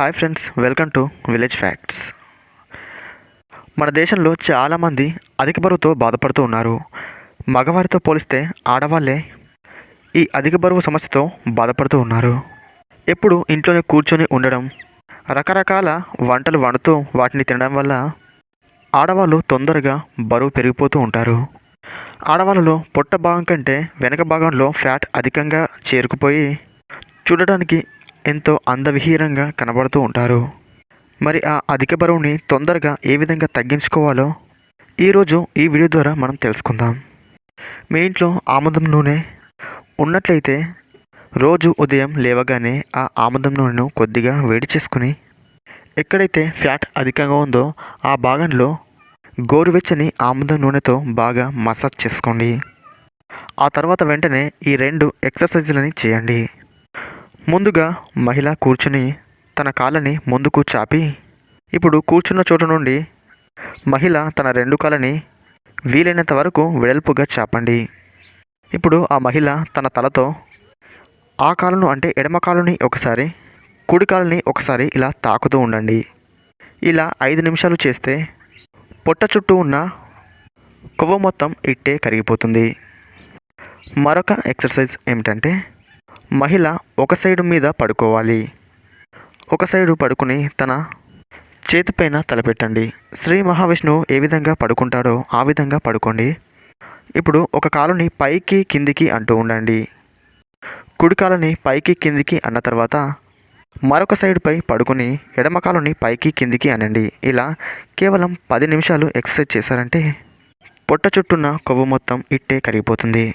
Hi friends welcome to village facts మన దేశంలో చాలామంది అధిక బరువుతో బాధపడుతూ ఉన్నారు. మగవారితో పోలిస్తే ఆడవాళ్ళే ఈ అధిక బరువు సమస్యతో బాధపడుతూ ఉన్నారు. ఎప్పుడు ఇంట్లోనే కూర్చొని ఉండడం రకరకాల వంటలు వండుతూ వాటిని తినడం వల్ల ఆడవాళ్ళు తొందరగా బరువు పెరిగిపోతూ ఉంటారు. ఆడవాళ్ళలో పొట్ట భాగం కంటే వెనక భాగంలో ఫ్యాట్ అధికంగా చేరుకుపోయి చూడడానికి ఎంతో అందవిహీనంగా కనబడుతూ ఉంటారు. మరి ఆ అధిక బరువుని తొందరగా ఏ విధంగా తగ్గించుకోవాలో ఈరోజు ఈ వీడియో ద్వారా మనం తెలుసుకుందాం. మీ ఇంట్లో ఆముదం నూనె ఉన్నట్లయితే రోజు ఉదయం లేవగానే ఆ ఆముదం నూనెను కొద్దిగా వేడి చేసుకుని ఎక్కడైతే ఫ్యాట్ అధికంగా ఉందో ఆ భాగంలో గోరువెచ్చని ఆముదం నూనెతో బాగా మసాజ్ చేసుకోండి. ఆ తర్వాత వెంటనే ఈ రెండు ఎక్సర్సైజులని చేయండి. ముందుగా మహిళ కూర్చుని తన కాళ్ళని ముందుకు చాపి ఇప్పుడు కూర్చున్న చోటు నుండి మహిళ తన రెండు కాళ్ళని వీలైనంత వరకు వెడల్పుగా చాపండి. ఇప్పుడు ఆ మహిళ తన తలతో ఆ కాలును అంటే ఎడమ కాలుని ఒకసారి కుడి కాలుని ఒకసారి ఇలా తాకుతూ ఉండండి. ఇలా ఐదు నిమిషాలు చేస్తే పొట్ట చుట్టూ ఉన్న కొవ్వు మొత్తం ఇట్టే కరిగిపోతుంది. మరొక ఎక్సర్సైజ్ ఏమిటంటే మహిళ ఒక సైడు మీద పడుకోవాలి. ఒక సైడు పడుకుని తన చేతిపైన తలపెట్టండి. శ్రీ మహావిష్ణువు ఏ విధంగా పడుకుంటాడో ఆ విధంగా పడుకోండి. ఇప్పుడు ఒక కాలుని పైకి కిందికి అంటూ ఉండండి. కుడి కాలుని పైకి కిందికి అన్న తర్వాత మరొక సైడ్పై పడుకుని ఎడమ కాలుని పైకి కిందికి అనండి. ఇలా కేవలం పది నిమిషాలు ఎక్సర్సైజ్ చేశారంటే పొట్ట చుట్టూన్న కొవ్వు మొత్తం ఇట్టే కరిగిపోతుంది.